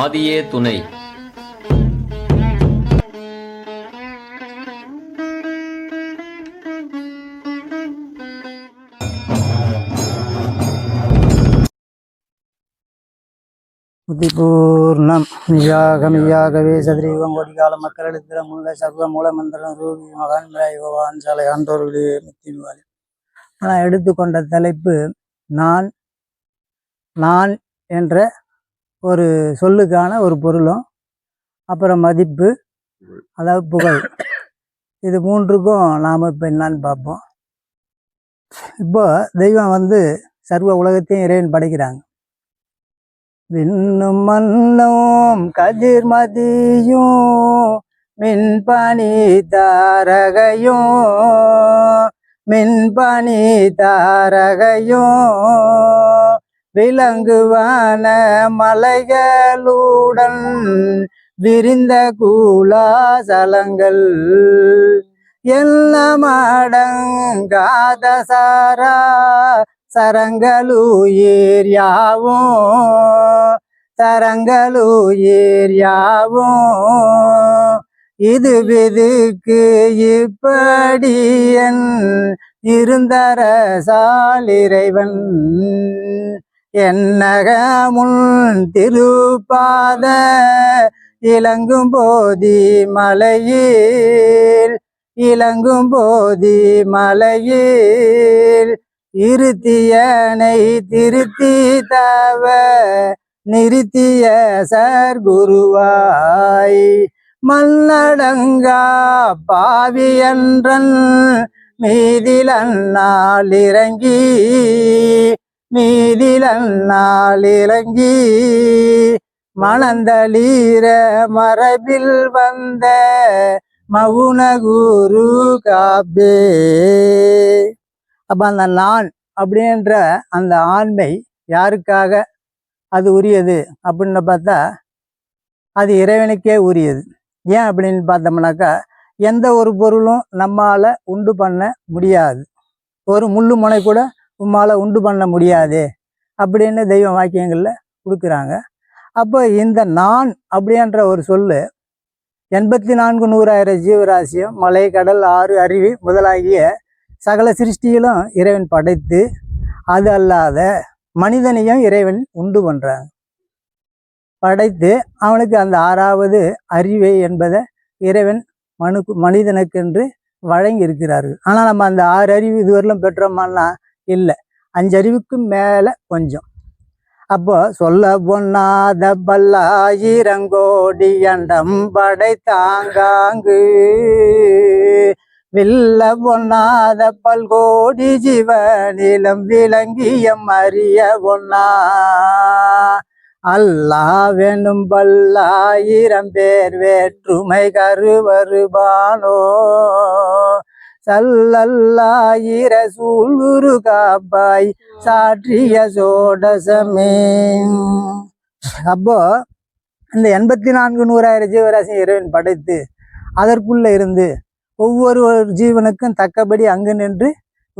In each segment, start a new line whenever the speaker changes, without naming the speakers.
ஆதியே துணை
புத்திபூர்ணம் யாக யாகவே சதிரீவம் ஒடிகால மக்கள் எழுத்திர முல்ல சர்வ மூலமந்திரம் ரூபி மகான் பகவான் சாலை ஆண்டோர்களே முத்திவாளி நான் எடுத்துக்கொண்ட தலைப்பு நான் நான் என்ற ஒரு சொல்லுக்கான ஒரு பொருளும் அப்புறம் மதிப்பு அதாவது புகழ் இது மூன்றுக்கும் நாம் இப்போ என்னான்னு பார்ப்போம் இப்போ தெய்வம் வந்து சர்வ உலகத்தையும் இறைவன் படைக்கிறாங்க விண்ணும் மன்னும் கதிர்மதியும் மின்பனி தாரகையும் மின்பனி தாரகையும் விலங்குவான மலைகளுடன் விரிந்த கூலாசலங்கள் எல்லாமடங்காத சாரா சரங்களுயிர் யாவும் சரங்களுயிர் யாவும் இது விதுக்கு இப்படியன் இருந்தரசால் இறைவன் என்னகமுன் திருப்பாத இலங்கும் போதி மலையில் இலங்கும் போதி மலையில் இருத்தியனை திருத்தி தவ நிறுத்திய சர் குருவாய் மல்லடங்கா பாவியன்றன் மீதில் அந்நாள் இறங்கி நீதிலன்னால் இலங்கி மணந்தளீர மரபில் வந்த மவுனகுரு குரு அப்ப அந்த நான் அப்படின்ற அந்த ஆண்மை யாருக்காக அது உரியது அப்படின்னு பார்த்தா அது இறைவனுக்கே உரியது ஏன் அப்படின்னு பார்த்தோம்னாக்கா எந்த ஒரு பொருளும் நம்மால் உண்டு பண்ண முடியாது ஒரு முள்ளு முனை கூட உம்மால் உண்டு பண்ண முடியாது அப்படின்னு தெய்வ வாக்கியங்களில் கொடுக்குறாங்க அப்போ இந்த நான் அப்படின்ற ஒரு சொல்லு எண்பத்தி நான்கு நூறாயிரம் ஜீவராசியம் மலை கடல் ஆறு அருவி முதலாகிய சகல சிருஷ்டிகளும் இறைவன் படைத்து அது அல்லாத மனிதனையும் இறைவன் உண்டு பண்ணுறாங்க படைத்து அவனுக்கு அந்த ஆறாவது அறிவை என்பதை இறைவன் மனுக்கு மனிதனுக்கென்று வழங்கி இருக்கிறார்கள் ஆனால் நம்ம அந்த ஆறு அறிவு இதுவரையிலும் பெற்றோம்னா இல்லை அஞ்சறிவுக்கு மேலே கொஞ்சம் அப்போ சொல்ல பொன்னாத பல்லாயிரங்கோடி அண்டம் தாங்காங்கு வில்ல பொன்னாத பல்கோடி ஜீவனிலம் விளங்கியம் அறிய பொன்னா அல்லா வேணும் பல்லாயிரம் பேர் வேற்றுமை கருவருபானோ ரசூல் குரு காப்பாய் சாற்றிய சோடசமே அப்போ இந்த எண்பத்தி நான்கு நூறாயிரம் ஜீவராசி இறைவன் படைத்து அதற்குள்ளே இருந்து ஒவ்வொரு ஜீவனுக்கும் தக்கபடி அங்கு நின்று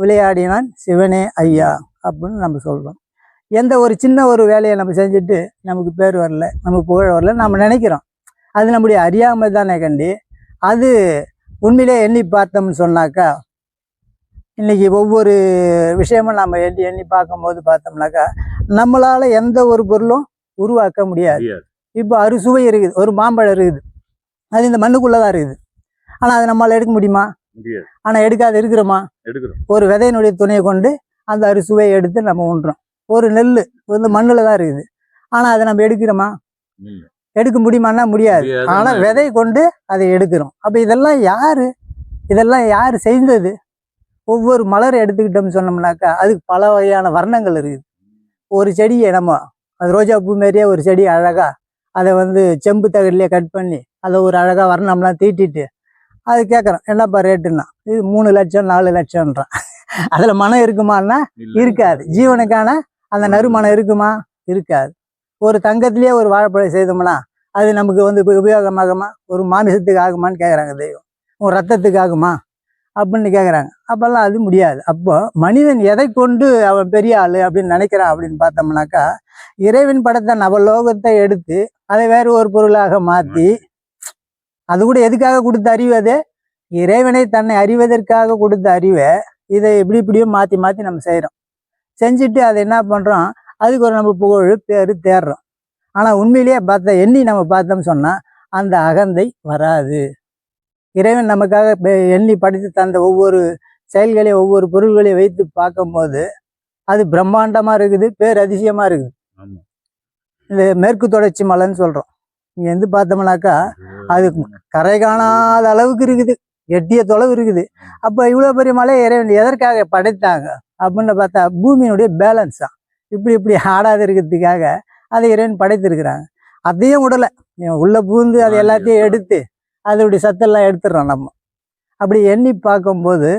விளையாடினான் சிவனே ஐயா அப்படின்னு நம்ம சொல்கிறோம் எந்த ஒரு சின்ன ஒரு வேலையை நம்ம செஞ்சுட்டு நமக்கு பேர் வரல நமக்கு புகழ் வரல நம்ம நினைக்கிறோம் அது நம்முடைய அறியாமல் தானே கண்டி அது உண்மையிலே எண்ணி பார்த்தோம்னு சொன்னாக்கா இன்றைக்கி ஒவ்வொரு விஷயமும் நம்ம எண்ணி எண்ணி பார்க்கும்போது பார்த்தோம்னாக்கா நம்மளால் எந்த ஒரு பொருளும் உருவாக்க முடியாது இப்போ அறுசுவை இருக்குது ஒரு மாம்பழம் இருக்குது அது இந்த மண்ணுக்குள்ளே தான் இருக்குது ஆனால் அதை நம்மளால் எடுக்க முடியுமா ஆனால் எடுக்காத இருக்கிறோமா ஒரு விதையினுடைய துணையை கொண்டு அந்த அறுசுவையை எடுத்து நம்ம உண்றோம் ஒரு நெல் வந்து மண்ணில் தான் இருக்குது ஆனால் அதை நம்ம எடுக்கிறோமா எடுக்க முடியுமான்னா முடியாது ஆனால் விதை கொண்டு அதை எடுக்கிறோம் அப்போ இதெல்லாம் யார் இதெல்லாம் யார் செய்தது ஒவ்வொரு மலரை எடுத்துக்கிட்டோம்னு சொன்னோம்னாக்கா அதுக்கு பல வகையான வர்ணங்கள் இருக்குது ஒரு செடியை நம்ம அது ரோஜா பூ மாரியே ஒரு செடி அழகாக அதை வந்து செம்பு தகடிலே கட் பண்ணி அதை ஒரு அழகாக வர்ணம்லாம் தீட்டிட்டு அது கேட்குறோம் என்னப்பா ரேட்டுன்னா இது மூணு லட்சம் நாலு லட்சம்ன்றான் அதில் மனம் இருக்குமான்னா இருக்காது ஜீவனுக்கான அந்த நறுமணம் இருக்குமா இருக்காது ஒரு தங்கத்திலேயே ஒரு வாழைப்பழம் செய்தோம்னா அது நமக்கு வந்து உபயோகமாகுமா ஒரு மாமிசத்துக்கு ஆகுமான்னு கேட்குறாங்க தெய்வம் ஒரு ரத்தத்துக்கு ஆகுமா அப்படின்னு கேட்குறாங்க அப்போல்லாம் அது முடியாது அப்போ மனிதன் எதை கொண்டு அவன் பெரிய ஆள் அப்படின்னு நினைக்கிறான் அப்படின்னு பார்த்தோம்னாக்கா இறைவன் படத்தை நவலோகத்தை எடுத்து அதை வேறு ஒரு பொருளாக மாற்றி அது கூட எதுக்காக கொடுத்த அறிவு அது இறைவனை தன்னை அறிவதற்காக கொடுத்த அறிவை இதை எப்படி இப்படியும் மாற்றி மாற்றி நம்ம செய்கிறோம் செஞ்சுட்டு அதை என்ன பண்ணுறோம் அதுக்கு ஒரு நம்ம புகழ் பேர் தேடுறோம் ஆனால் உண்மையிலேயே பார்த்தா எண்ணி நம்ம பார்த்தோம்னு சொன்னால் அந்த அகந்தை வராது இறைவன் நமக்காக எண்ணி படித்து தந்த ஒவ்வொரு செயல்களையும் ஒவ்வொரு பொருள்களையும் வைத்து பார்க்கும்போது அது பிரம்மாண்டமாக இருக்குது பேர் அதிசயமாக இருக்குது இந்த மேற்கு தொடர்ச்சி மலைன்னு சொல்கிறோம் இங்கே வந்து பார்த்தோம்னாக்கா அது கரை காணாத அளவுக்கு இருக்குது எட்டிய தொலைவு இருக்குது அப்போ இவ்வளோ பெரிய மலை இறைவன் எதற்காக படைத்தாங்க அப்படின்னு பார்த்தா பூமியினுடைய பேலன்ஸ் தான் இப்படி இப்படி ஆடாது இருக்கிறதுக்காக அதை இறைவன் படைத்திருக்கிறாங்க அதையும் விடலை உள்ளே பூந்து அதை எல்லாத்தையும் எடுத்து அதோடைய சத்தெல்லாம் எடுத்துடுறோம் நம்ம அப்படி எண்ணி பார்க்கும்போது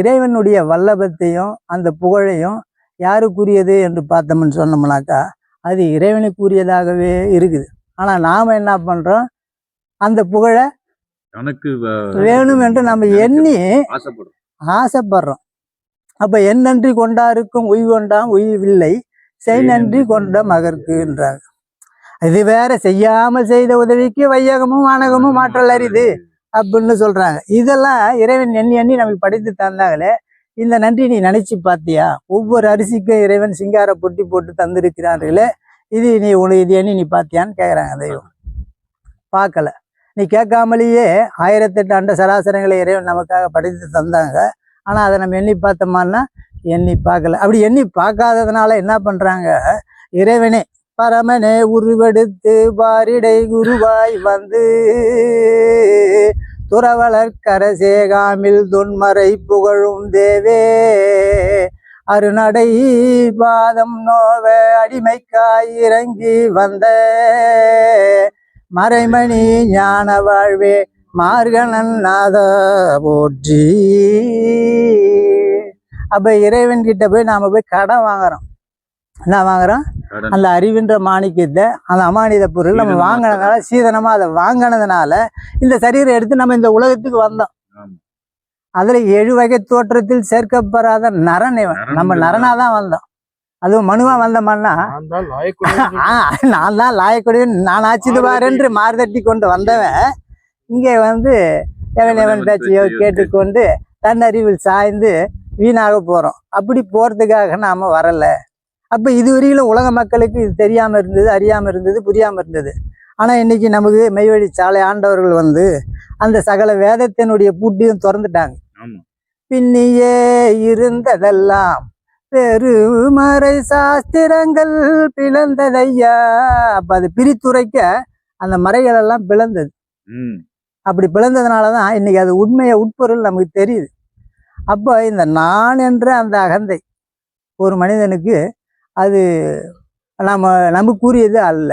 இறைவனுடைய வல்லபத்தையும் அந்த புகழையும் யாருக்குரியது என்று பார்த்தோம்னு சொன்னோம்னாக்கா அது இறைவனுக்குரியதாகவே இருக்குது ஆனால் நாம் என்ன பண்ணுறோம் அந்த புகழை எனக்கு வேணும் என்று நம்ம எண்ணி ஆசைப்படுறோம் ஆசைப்படுறோம் அப்போ என்னன்றி கொண்டாருக்கும் உய்வொன்றாம் உய்வில்லை செய் நன்றி கொண்ட மகருக்கு என்றார் இது வேற செய்யாமல் செய்த உதவிக்கு வையகமும் வானகமும் மாற்றல் அறிது அப்படின்னு சொல்றாங்க இதெல்லாம் இறைவன் எண்ணி எண்ணி நமக்கு படித்து தந்தாங்களே இந்த நன்றி நீ நினைச்சு பார்த்தியா ஒவ்வொரு அரிசிக்கும் இறைவன் சிங்கார பொட்டி போட்டு தந்திருக்கிறார்களே இது நீ உனக்கு இது எண்ணி நீ பார்த்தியான்னு கேட்குறாங்க தெய்வம் பார்க்கல நீ கேட்காமலேயே ஆயிரத்தெட்டு அண்ட சராசரங்களை இறைவன் நமக்காக படித்து தந்தாங்க ஆனால் அதை நம்ம எண்ணி பார்த்தோமான்னா எண்ணி பார்க்கல அப்படி எண்ணி பார்க்காததுனால என்ன பண்ணுறாங்க இறைவனே பரமனே உருவெடுத்து பாரிடை குருவாய் வந்து கரசேகாமில் துன்மறை புகழும் தேவே அருநடை பாதம் நோவ அடிமைக்காய் இறங்கி வந்த மறைமணி ஞான வாழ்வே மார்கணன் நாத போற்றி அப்போ இறைவன் கிட்ட போய் நாம போய் கடன் வாங்குறோம் என்ன வாங்குறோம் அந்த அறிவின்ற மாணிக்கத்தை அந்த அமானித பொருள் நம்ம வாங்கினதுனால சீதனமா அதை வாங்கினதுனால இந்த சரீரை எடுத்து நம்ம இந்த உலகத்துக்கு வந்தோம் அதுல ஏழு வகை தோற்றத்தில் சேர்க்கப்படாத நரன் இவன் நம்ம நரனாதான் வந்தோம் அதுவும் மனுவா வந்தமன்னா
நான் தான் லாயக்குடியன் நான் ஆச்சுடுவார் என்று மார்தட்டி கொண்டு வந்தவன்
இங்கே வந்து எவன் எவன் பேச்சையோ கேட்டுக்கொண்டு தன்னறிவில் சாய்ந்து வீணாக போகிறோம் அப்படி போகிறதுக்காக நாம் வரலை அப்போ இதுவரையிலும் உலக மக்களுக்கு இது தெரியாமல் இருந்தது அறியாமல் இருந்தது புரியாமல் இருந்தது ஆனால் இன்றைக்கி நமக்கு மெய்வழி சாலை ஆண்டவர்கள் வந்து அந்த சகல வேதத்தினுடைய பூட்டியும் திறந்துட்டாங்க பின்னியே இருந்ததெல்லாம் பெருமறை சாஸ்திரங்கள் பிளந்ததையா அப்போ அது பிரித்துரைக்க அந்த மறைகளெல்லாம் பிளந்தது அப்படி பிளந்ததுனால தான் இன்றைக்கி அது உண்மையை உட்பொருள் நமக்கு தெரியுது அப்போ இந்த நான் என்ற அந்த அகந்தை ஒரு மனிதனுக்கு அது நம்ம நமக்குரியது அல்ல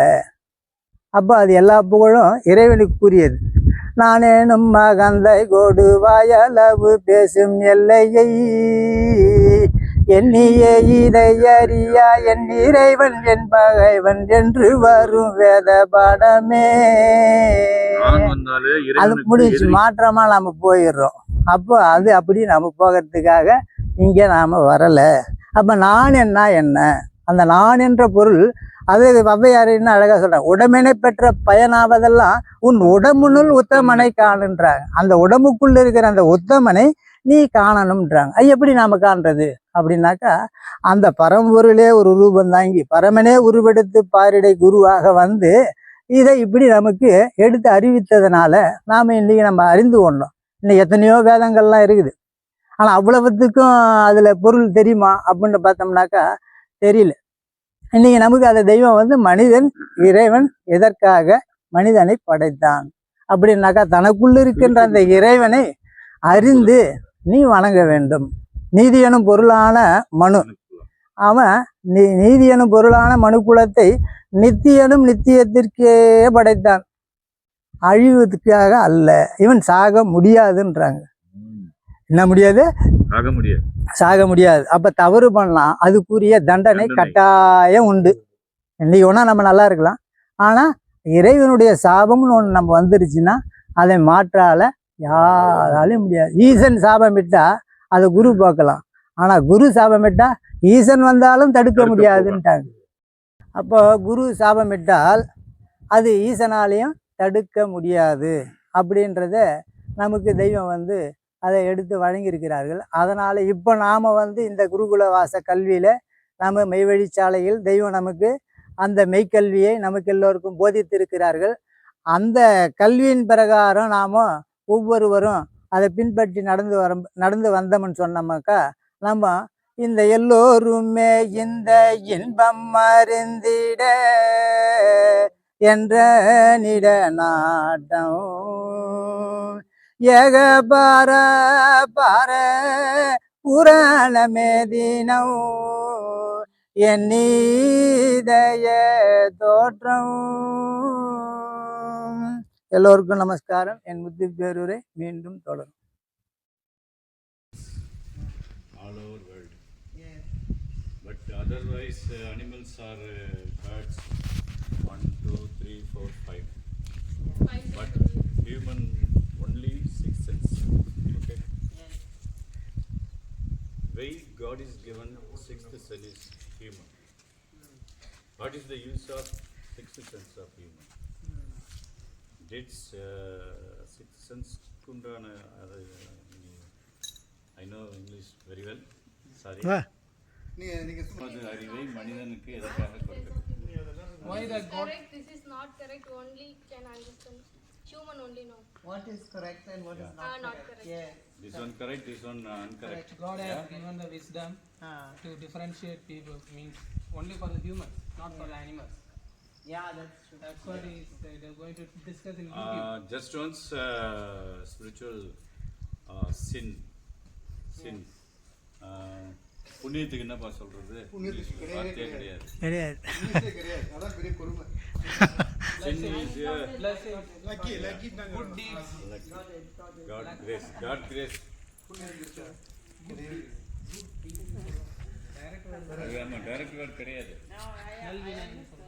அப்போ அது எல்லா புகழும் இறைவனுக்கு கூறியது நானேனும் மகந்தை கோடு வாயளவு பேசும் எல்லையை இதை அறியா என் இறைவன் என் பகைவன் என்று வரும் வேத படமே அது முடிஞ்சு மாற்றமா நாம போயிடுறோம் அப்போ அது அப்படி நம்ம போகிறதுக்காக இங்கே நாம வரலை அப்ப நான் என்ன என்ன அந்த நான் என்ற பொருள் அது ஔவையாரின்னு அழகாக சொல்றாங்க உடம்பினை பெற்ற பயனாவதெல்லாம் உன் உடம்புனுள் உத்தமனை காணுன்றாங்க அந்த உடம்புக்குள்ள இருக்கிற அந்த உத்தமனை நீ காணணும்ன்றாங்க அது எப்படி நாம காண்றது அப்படின்னாக்கா அந்த பரம்பொருளே ஒரு ரூபம் தாங்கி பரமனே உருவெடுத்து பாரிடை குருவாக வந்து இதை இப்படி நமக்கு எடுத்து அறிவித்ததுனால நாம இன்னைக்கு நம்ம அறிந்து கொண்டோம் இன்னைக்கு எத்தனையோ வேதங்கள்லாம் இருக்குது ஆனால் அவ்வளவுத்துக்கும் அதுல பொருள் தெரியுமா அப்படின்னு பார்த்தோம்னாக்கா தெரியல இன்னைக்கு நமக்கு அந்த தெய்வம் வந்து மனிதன் இறைவன் எதற்காக மனிதனை படைத்தான் அப்படின்னாக்கா தனக்குள்ள இருக்கின்ற அந்த இறைவனை அறிந்து நீ வணங்க வேண்டும் நீதி எனும் பொருளான மனு அவன் நீ நீதி எனும் பொருளான குலத்தை நித்தியனும் நித்தியத்திற்கே படைத்தான் அழிவதுக்காக அல்ல இவன் சாக முடியாதுன்றாங்க என்ன முடியாது சாக முடியாது அப்ப தவறு பண்ணலாம் அதுக்குரிய தண்டனை கட்டாயம் உண்டு இன்னைக்கு ஒன்றா நம்ம நல்லா இருக்கலாம் ஆனா இறைவனுடைய சாபம்னு ஒன்று நம்ம வந்துருச்சுன்னா அதை மாற்றால யாராலையும் முடியாது ஈசன் சாபமிட்டா அதை குரு பார்க்கலாம் ஆனால் குரு சாபமிட்டால் ஈசன் வந்தாலும் தடுக்க முடியாதுன்ட்டாங்க அப்போ குரு சாபமிட்டால் அது ஈசனாலையும் தடுக்க முடியாது அப்படின்றத நமக்கு தெய்வம் வந்து அதை எடுத்து வழங்கியிருக்கிறார்கள் அதனால் இப்போ நாம் வந்து இந்த குருகுல வாச கல்வியில் நம்ம மெய்வழிச்சாலையில் தெய்வம் நமக்கு அந்த மெய்க்கல்வியை நமக்கு எல்லோருக்கும் போதித்திருக்கிறார்கள் அந்த கல்வியின் பிரகாரம் நாமும் ஒவ்வொருவரும் அதை பின்பற்றி நடந்து வர நடந்து வந்தோம்னு சொன்னோம்னாக்கா நம்ம இந்த எல்லோருமே இந்த இன்பம் மருந்திட என்ற நிட நாட்டம் ஏக பார பார புராணமே தினம் என் நீதய தோற்றம் Hello எல்லோருக்கும் நமஸ்காரம் என் முத்தி பேரூரை மீண்டும் தொடரும்
all over world. Yes. But otherwise, uh, animals are uh, birds. One, two, three, four, five. five but human only six sense. Okay. Yes. Weight God is given six sense is human. What is the use of six sense of human? That's six சென்ஸ்க்கு உண்டான அது I know English very well sorry நீங்கள்
அறிவை மனிதனுக்கு எதற்காக
What is correct and what yeah. is not, uh, not correct? Yeah.
This one correct, this one uh, incorrect.
God yeah. has given the wisdom uh. to differentiate people means only for the humans, not yeah. for the animals.
Yeah, that's true.
That's what he's uh, they're going to discuss in
Uh, just once uh, spiritual uh, sin, sin. Uh, புண்ணியத்துக்கு என்னப்பா சொல்றது
புண்ணியத்துக்கு கிடையவே வார்த்தையே கிடையாது கிடையாது இங்கிலீஷே கிடையாது
அதான் பெரிய கொடுமை Sin is a Plus, it's lucky lucky good deeds. God grace. God grace. ஆமா, direct word கிடையாது No, I, I, I understand.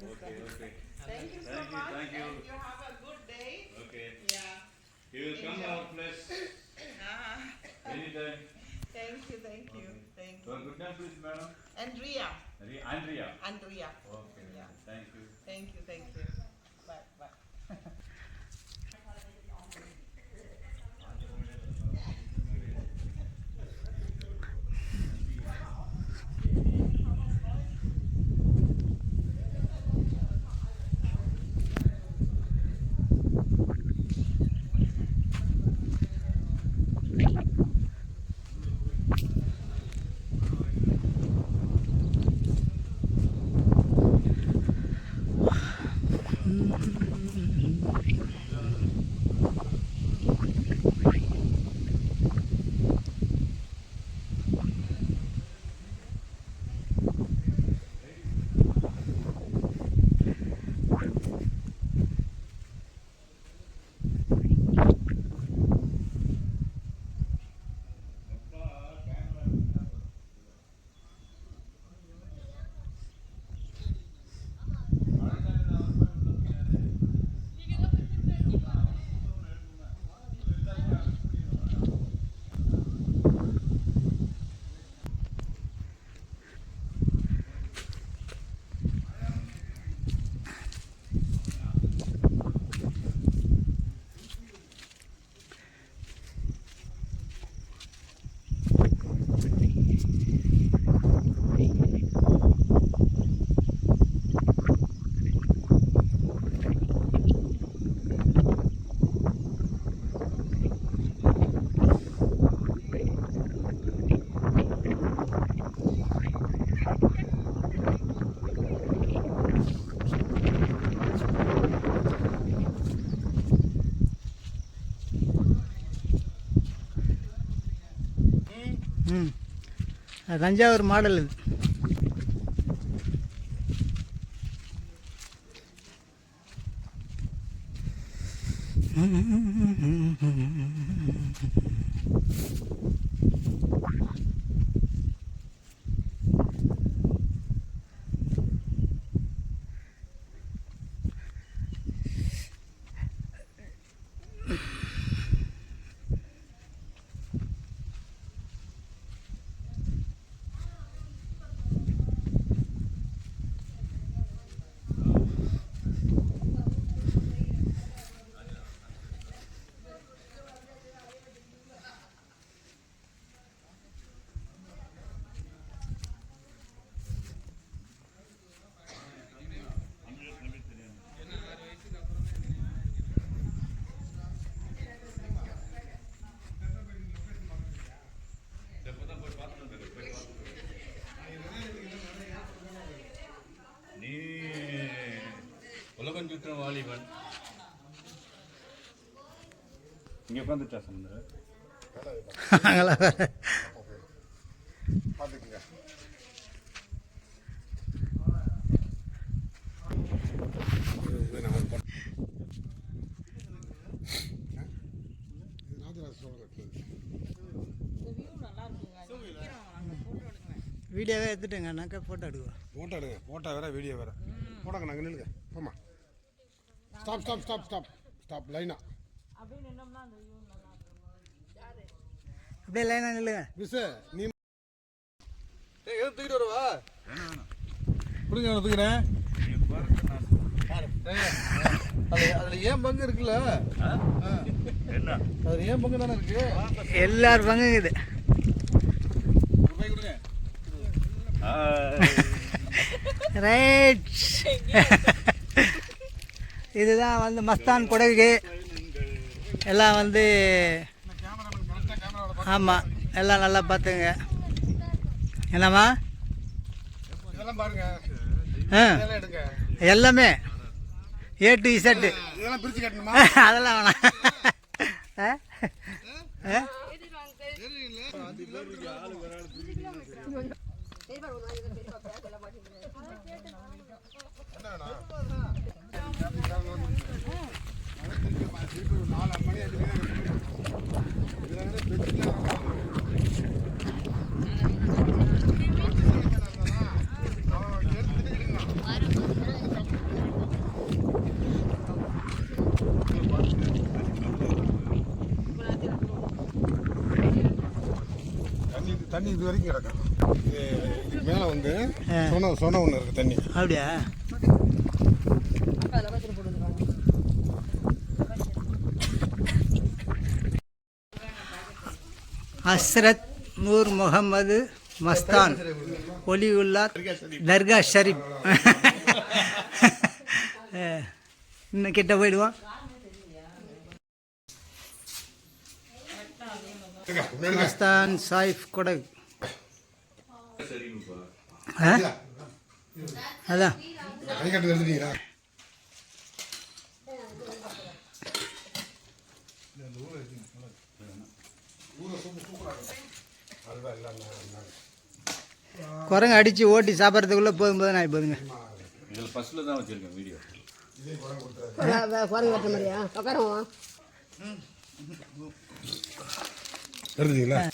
Okay, okay. Thank you so thank much. You, thank you. And you have a good day.
Okay. Yeah. You will come our place. Ah. Anytime.
Thank you, thank you,
thank you. So good name, please, madam. Andrea. Andrea. Andrea. Okay. Yeah. Thank you.
Thank you, thank you.
Thanjavur model இது உலகம் சுற்றும் வாலிபன் இங்கே உட்காந்துட்டா சொன்ன வீடியோவே எடுத்துட்டேங்கன்னாக்கா photo எடுக்குவோம்
ஃபோட்டோ எடுங்க ஃபோட்டோ வேறு வீடியோ வேறு ஃபோட்டோக்கு நாங்கள் நில்லுங்க போமா stop stop stop stop stop லைனா அப்படியே
லைனா நில்லுங்க மிஸ் நீ
ஏய் எது தூக்கிட்டு வரவா புரிஞ்சு நான் தூக்கிறேன் அதுல ஏன் பங்கு இருக்குல்ல என்ன
அதுல ஏன் பங்கு தானே இருக்கு எல்லார் பங்கு இது ரைட் இதுதான் வந்து மஸ்தான் குடகு எல்லாம் வந்து ஆமாம் எல்லாம் நல்லா பார்த்துங்க என்னம்மா எல்லாமே ஏ டு இசட்டு அதெல்லாம் வேணாம் ஆ தண்ணி இது வரைக்கும் கிடக்கும் இது இதுக்கு மேலே வந்து சொன்ன சொன்ன ஒன்று இருக்குது தண்ணி அப்படியா ஹஸ்ரத் நூர் முகமது மஸ்தான் ஒலியுல்லா தர்கா ஷரீப் இன்னும் கிட்ட போயிடுவோம் மஸ்தான் சாயிஃப் கொடை அதான் குரங்கு அடிச்சு ஓட்டி சாப்பிட்றதுக்குள்ள போதும் போது நான் போதுங்க வீடியோ குரங்கு வெட்டுற மாதிரியா உட்காரவா